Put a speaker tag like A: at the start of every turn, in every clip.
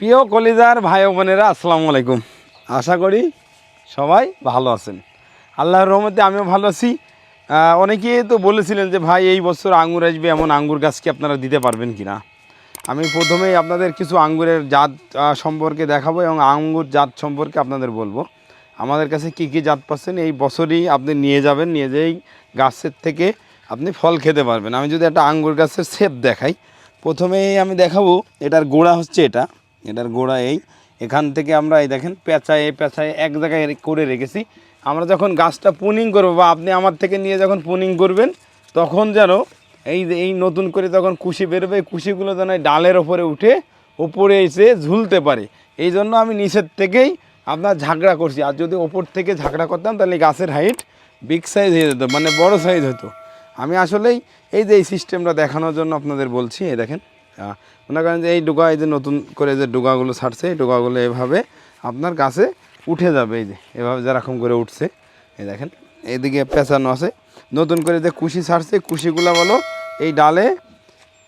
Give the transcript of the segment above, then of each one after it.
A: প্রিয় কলিজার ভাই বোনেরা আসসালামু আলাইকুম। আশা করি সবাই ভালো আছেন। আল্লাহর রহমতে আমিও ভালো আছি। আহ, অনেকেই তো বলেছিলেন যে ভাই এই বছর আঙ্গুর আসবে এমন আঙ্গুর গাছ কি আপনারা দিতে পারবেন কি না আমি প্রথমেই আপনাদের কিছু আঙ্গুরের জাত সম্পর্কে দেখাবো এবং আঙ্গুর জাত সম্পর্কে আপনাদের বলব। আমাদের কাছে কি কি জাত পাচ্ছেন এই বছরই আপনি নিয়ে যাবেন নিয়ে যেই গাছের থেকে আপনি ফল খেতে পারবেন। আমি যদি একটা আঙ্গুর গাছের শেপ দেখাই প্রথমেই আমি দেখাবো এটার গোড়া হচ্ছে এটা। এটার গোড়া এই। এখান থেকে আমরা এই দেখেন পেঁচায় পেঁচায় এক জায়গায় করে রেখেছি। আমরা যখন গাছটা পুনিং করব বা আপনি আমার থেকে নিয়ে যখন পুনিং করবেন, তখন যেন এই এই নতুন করে তখন কুশি বেরোবে কুশিগুলো যেন ডালের ওপরে উঠে ওপরে এসে ঝুলতে পারে। এই জন্য আমি নিচের থেকেই আপনার ঝাঁকড়া করছি। আর যদি ওপর থেকে ঝাঁকড়া করতাম, তাহলে গাছের হাইট বিগ সাইজ হয়ে যেত মানে বড় সাইজ হতো। আমি আসলেই এই যে এই সিস্টেমটা দেখানোর জন্য আপনাদের বলছি, এই দেখেন। মনে করেন যে এই ডোগা এই যে নতুন করে যে ডোগাগুলো ছাড়ছে, এই ডোগাগুলো এভাবে আপনার গাছে উঠে যাবে, এই যে এভাবে যেরকম করে উঠছে। এই দেখেন, এইদিকে পেঁচানো আছে। নতুন করে যে কুশি ছাড়ছে, কুশিগুলো বলো, এই ডালে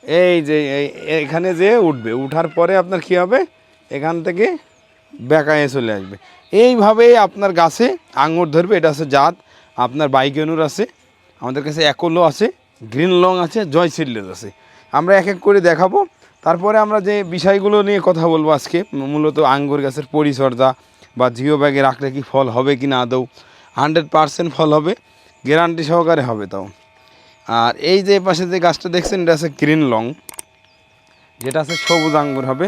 A: এই যে এখানে যে উঠবে, উঠার পরে আপনার কি হবে? এখান থেকে বেকায়ে চলে আসবে। এইভাবেই আপনার গাছে আঙুর ধরবে, এটা আছে জাত। আপনার বাইকেনুর আছে, আমাদের কাছে একলো আছে গ্রিন লং আছে জয় সিডলেস আছে। আমরা এক এক করে দেখাবো। তারপরে আমরা যে বিষয়গুলো নিয়ে কথা বলব আজকে, মূলত আঙ্গুর গাছের পরিচর্যা বা জিও ব্যাগে রাখলে কি ফল হবে কি না আদৌ, হান্ড্রেড পারসেন্ট ফল হবে, গ্যারান্টি সহকারে হবে তাও। আর এই যে পাশে যে গাছটা দেখছেন, এটা আছে গ্রিন লং, যেটা আছে সবুজ আঙ্গুর হবে।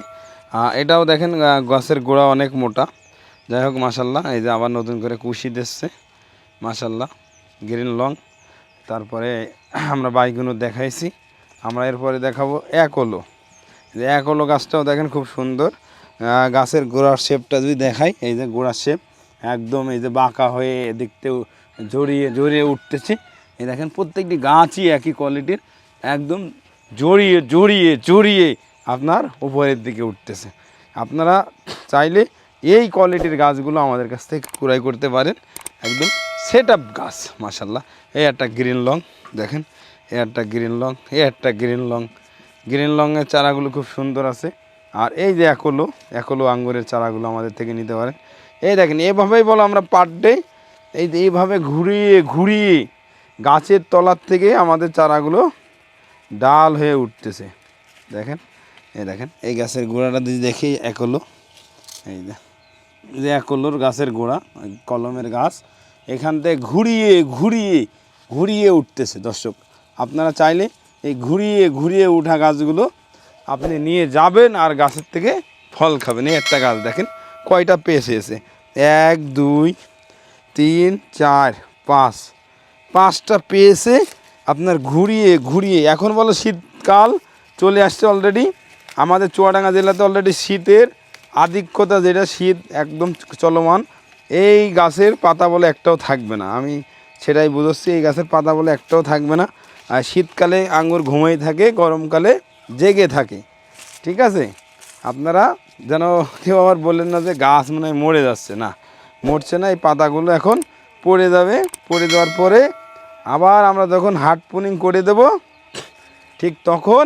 A: এটাও দেখেন গাছের গোড়া অনেক মোটা। যাই হোক মাসাল্লাহ এই যে আবার নতুন করে কুশি দিচ্ছে। মাসাল্লাহ গ্রিন লং। তারপরে আমরা বাইকগুলো দেখাইছি। আমরা এরপরে দেখাবো একলো যে একলো গাছটাও দেখেন খুব সুন্দর। গাছের গোড়ার শেপটা যদি দেখাই, এই যে গোড়ার শেপ একদম এই যে বাঁকা হয়ে দেখতেও জড়িয়ে জড়িয়ে উঠতেছে। এই দেখেন প্রত্যেকটি গাছই একই কোয়ালিটির একদম জড়িয়ে জড়িয়ে জড়িয়ে আপনার উপরের দিকে উঠতেছে। আপনারা চাইলে এই কোয়ালিটির গাছগুলো আমাদের কাছ থেকে ক্রয় করতে পারেন। একদম সেট আপ গাছ মাসাল্লাহ এই একটা গ্রিন লং দেখেন। একটা গ্রিন লং এই একটা গ্রিন লং গ্রিন লংয়ের চারাগুলো খুব সুন্দর আছে। আর এই যে একলো একলো আঙ্গুরের চারাগুলো আমাদের থেকে নিতে পারেন। এই দেখেন, এভাবেই বলো আমরা পার ডে এই যে এইভাবে ঘুরিয়ে ঘুরিয়ে গাছের তলার থেকে আমাদের চারাগুলো ডাল হয়ে উঠতেছে। দেখেন, এই দেখেন, এই গাছের গোড়াটা যদি দেখি, একলো, এই যে একলোর গাছের গোড়া কলমের গাছ, এখান থেকে ঘুরিয়ে ঘুরিয়ে ঘুরিয়ে উঠতেছে, দর্শক। আপনারা চাইলে এই ঘুরিয়ে ঘুরিয়ে উঠা গাছগুলো আপনি নিয়ে যাবেন আর গাছের থেকে ফল খাবেন। এই একটা গাছ দেখেন, কয়টা পেস এসে এক, দুই, তিন, চার, পাঁচ। পাঁচটা পেয়েছে আপনার ঘুরিয়ে ঘুরিয়ে, এখন বলো শীতকাল চলে আসছে অলরেডি আমাদের চুয়াডাঙ্গা জেলাতে অলরেডি শীতের আধিক্যতা যেটা, শীত একদম চলমান। এই গাছের পাতা বলে একটাও থাকবে না। আমি সেটাই বুঝচ্ছি, এই গাছের পাতা বলে একটাও থাকবে না। আর শীতকালে আঙুর ঘুমাই থাকে, গরমকালে জেগে থাকে। ঠিক আছে? আপনারা যেন কেউ আবার বললেন না যে গাছ মনে হয় মরে যাচ্ছে। না, মরছে না, এই পাতাগুলো এখন পড়ে যাবে। পড়ে যাওয়ার পরে আবার আমরা যখন হাট পুনিং করে দেব, ঠিক তখন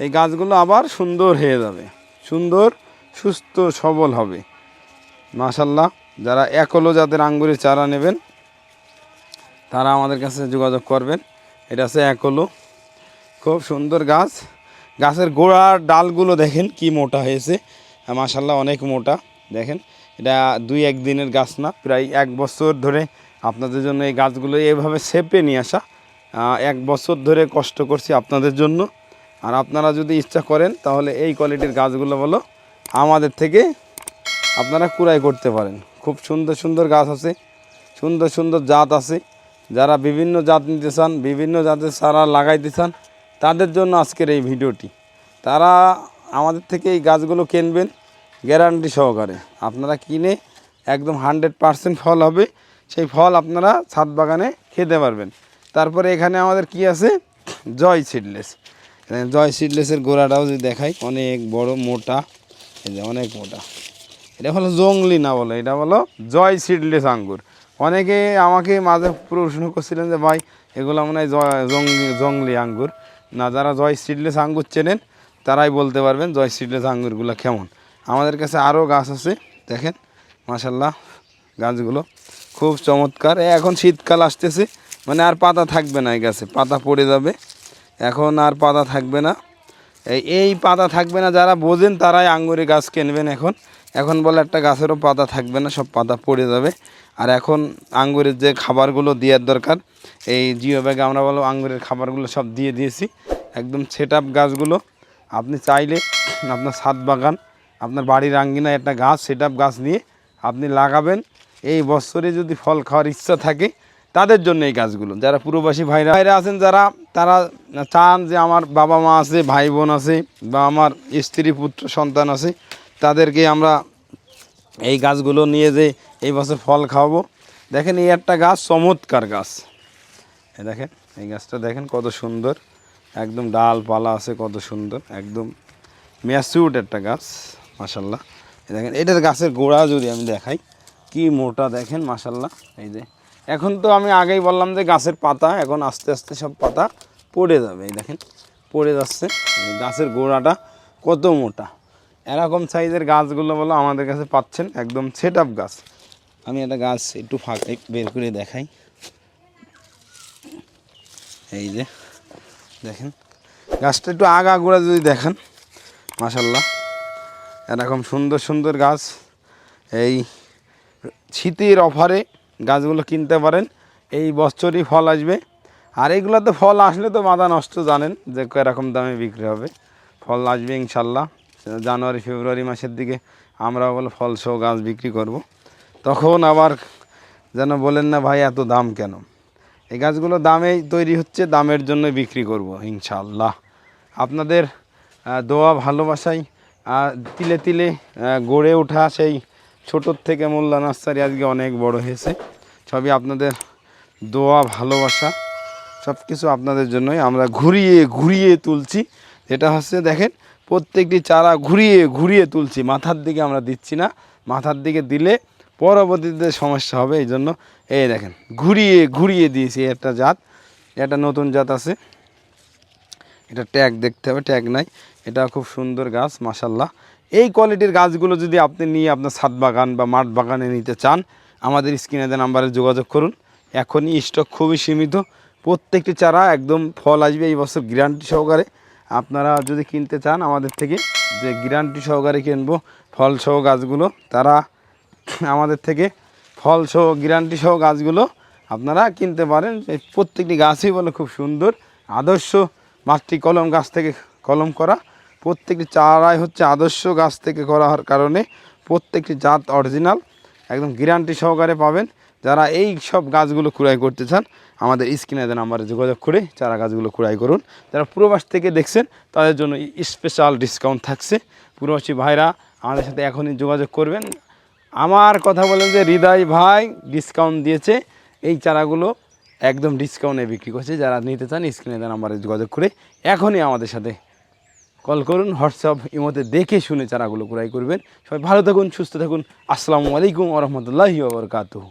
A: এই গাছগুলো আবার সুন্দর হয়ে যাবে। সুন্দর, সুস্থ, সবল হবে। মাশাল্লাহ যারা একলো জাতের আঙ্গুরের চারা নেবেন, তারা আমাদের কাছে যোগাযোগ করবেন। এটা হচ্ছে একলো খুব সুন্দর গাছ। গাছের গোড়ার ডালগুলো দেখেন কি মোটা হয়েছে। মাশাল্লাহ অনেক মোটা। দেখেন, এটা দুই এক দিনের গাছ না, প্রায় এক বছর ধরে আপনাদের জন্য এই গাছগুলো এভাবে সেপে নিয়ে আসা। এক বছর ধরে কষ্ট করছি আপনাদের জন্য। আর আপনারা যদি ইচ্ছা করেন, তাহলে এই কোয়ালিটির গাছগুলো বলো, আমাদের থেকে আপনারা কুড়াই করতে পারেন। খুব সুন্দর সুন্দর গাছ আছে, সুন্দর সুন্দর জাত আছে। যারা বিভিন্ন জাত নিতে চান, বিভিন্ন জাতের চারা লাগাইতে চান, তাদের জন্য আজকের এই ভিডিওটি। তারা আমাদের থেকে এই গাছগুলো কিনবেন গ্যারান্টি সহকারে। আপনারা কিনে একদম হান্ড্রেড পারসেন্ট ফল হবে, সেই ফল আপনারা ছাদ বাগানে খেতে পারবেন। তারপরে এখানে আমাদের কি আছে? জয় সিডলেস। জয় সিডলেসের গোড়াটাও যদি দেখাই, অনেক বড়, মোটা, এই যে অনেক মোটা। এটা হলো জংলি না বলো, এটা বলো জয় সিডলেস আঙ্গুর। অনেকে আমাকে মাঝে প্রশ্ন করছিলেন যে, ভাই, এগুলো মনে হয় জংলি আঙ্গুর। না, যারা জয় সিডলেস আঙ্গুর চেনেন, তারাই বলতে পারবেন জয় সিডলেস আঙ্গুরগুলো কেমন। আমাদের কাছে আরও গাছ আছে, দেখেন মাসাল্লাহ গাছগুলো খুব চমৎকার। এখন শীতকাল আসতেছে মানে আর পাতা থাকবে না এই গাছে, পাতা পড়ে যাবে। এখন আর পাতা থাকবে না। এই এই পাতা থাকবে না যারা বোঝেন, তারাই আঙ্গুরে গাছ কিনবেন এখন। এখন বলে একটা গাছেরও পাতা থাকবে না, সব পাতা পড়ে যাবে। আর এখন আঙ্গুরের যে খাবারগুলো দেওয়ার দরকার, এই জিও ব্যাগে আমরা বলো আঙ্গুরের খাবারগুলো সব দিয়ে দিয়েছি। একদম সেট আপ গাছগুলো, আপনি চাইলে আপনার ছাদ বাগান, আপনার বাড়ির আঙ্গিনায় একটা গাছ সেট আপ গাছ নিয়ে আপনি লাগাবেন। এই বছরে যদি ফল খাওয়ার ইচ্ছা থাকে, তাদের জন্য এই গাছগুলো। যারা প্রবাসী ভাইরা ভাইরা আছেন যারা, তারা চান যে আমার বাবা মা আছে, ভাই বোন আছে, বা আমার স্ত্রী, পুত্র, সন্তান আছে তাদেরকে আমরা এই গাছগুলো নিয়ে যে এই বছর ফল খাওয়াবো। দেখেন এই একটা গাছ চমৎকার গাছ। দেখেন, এই গাছটা দেখেন কত সুন্দর। একদম ডালপালা আছে, কত সুন্দর, একদম ম্যাসিউড একটা গাছ মাসাল্লাহ দেখেন, এটার গাছের গোড়া যদি আমি দেখাই, কি মোটা দেখেন মাসাল্লাহ এই যে, এখন তো আমি আগেই বললাম যে গাছের পাতা, এখন আস্তে আস্তে সব পাতা পড়ে যাবে। এই দেখেন, পড়ে যাচ্ছে। গাছের গোড়াটা কত মোটা। এরকম সাইজের গাছগুলো বলো আমাদের কাছে পাচ্ছেন, একদম সেট আপ গাছ। আমি একটা গাছ একটু ফাঁকে বের করে দেখাই। এই যে, দেখেন। গাছটা একটু আগা গোড়া যদি দেখেন মাসাল্লাহ এরকম সুন্দর সুন্দর গাছ। এই শীতের অফারে গাছগুলো কিনতে পারেন। এই বছরই ফল আসবে। আর এইগুলোতে ফল আসলে তো মাথা নষ্ট, জানেন যে এরকম দামে বিক্রি হবে। ফল আসবে ইনশাল্লাহ জানুয়ারি, ফেব্রুয়ারি মাসের দিকে আমরা বলে ফল সহ গাছ বিক্রি করব। তখন আবার যেন বলেন না, ভাই, এত দাম কেন? এই গাছগুলো দামেই তৈরি হচ্ছে, দামের জন্য বিক্রি করব ইনশাল্লাহ আপনাদের দোয়া, ভালোবাসাই তিলে তিলে গড়ে ওঠা সেই ছোটোর থেকে মোল্লা নার্সারি আজকে অনেক বড় হয়েছে। সবই আপনাদের দোয়া, ভালোবাসা সব কিছু আপনাদের জন্যই আমরা ঘুরিয়ে ঘুরিয়ে তুলছি। যেটা হচ্ছে, দেখেন প্রত্যেকটি চারা ঘুরিয়ে ঘুরিয়ে তুলছি। মাথার দিকে আমরা দিচ্ছি না। মাথার দিকে দিলে পরবর্তীতে সমস্যা হবে, এই জন্য এই দেখেন, ঘুরিয়ে ঘুরিয়ে দিয়েছি একটা জাত। একটা নতুন জাত আছে। এটা ট্যাগ দেখতে হবে, ট্যাগ নাই। এটা খুব সুন্দর গাছ মাসাল্লাহ এই কোয়ালিটির গাছগুলো যদি আপনি নিয়ে আপনার ছাদ বাগান বা মাঠ বাগানে নিতে চান, আমাদের স্ক্রিনে দেওয়া নাম্বারে যোগাযোগ করুন। এখনই স্টক খুবই সীমিত। প্রত্যেকটি চারা একদম ফল আসবে এই বছর গ্যারান্টি সহকারে। আপনারা যদি কিনতে চান আমাদের থেকে যে গ্যারান্টি সহকারে কিনবো ফল সহ গাছগুলো, তারা আমাদের থেকে ফল সহ গ্যারান্টি সহ গাছগুলো আপনারা কিনতে পারেন। প্রত্যেকটি গাছই বলে খুব সুন্দর। আদর্শ মাতৃ কলম গাছ থেকে কলম করা। প্রত্যেকটি চারাই হচ্ছে আদর্শ গাছ থেকে করা হওয়ার কারণে প্রত্যেকটি জাত অরিজিনাল। একদম গ্যারান্টি সহকারে পাবেন। যারা এই সব গাছগুলো কুড়াই করতে চান, আমাদের স্ক্রিনে দেন নাম্বারে যোগাযোগ করে চারা গাছগুলো কুড়াই করুন। যারা প্রবাস থেকে দেখছেন, তাদের জন্য স্পেশাল ডিসকাউন্ট থাকছে। প্রবাসী ভাইরা আমাদের সাথে এখনই যোগাযোগ করবেন। আমার কথা বলেন যে হৃদয় ভাই ডিসকাউন্ট দিয়েছে, এই চারাগুলো একদম ডিসকাউন্টে বিক্রি করছে। যারা নিতে চান, স্ক্রিনে দেন নাম্বারে যোগাযোগ করে এখনই আমাদের সাথে কল করুন। হোয়াটসঅ্যাপ ইমোতে দেখে শুনে চারাগুলো ক্রয় করবেন। সবাই ভালো থাকুন, সুস্থ থাকুন। আসসালামু আলাইকুম ওরহমতুল্লাহি ওবরকাতুহ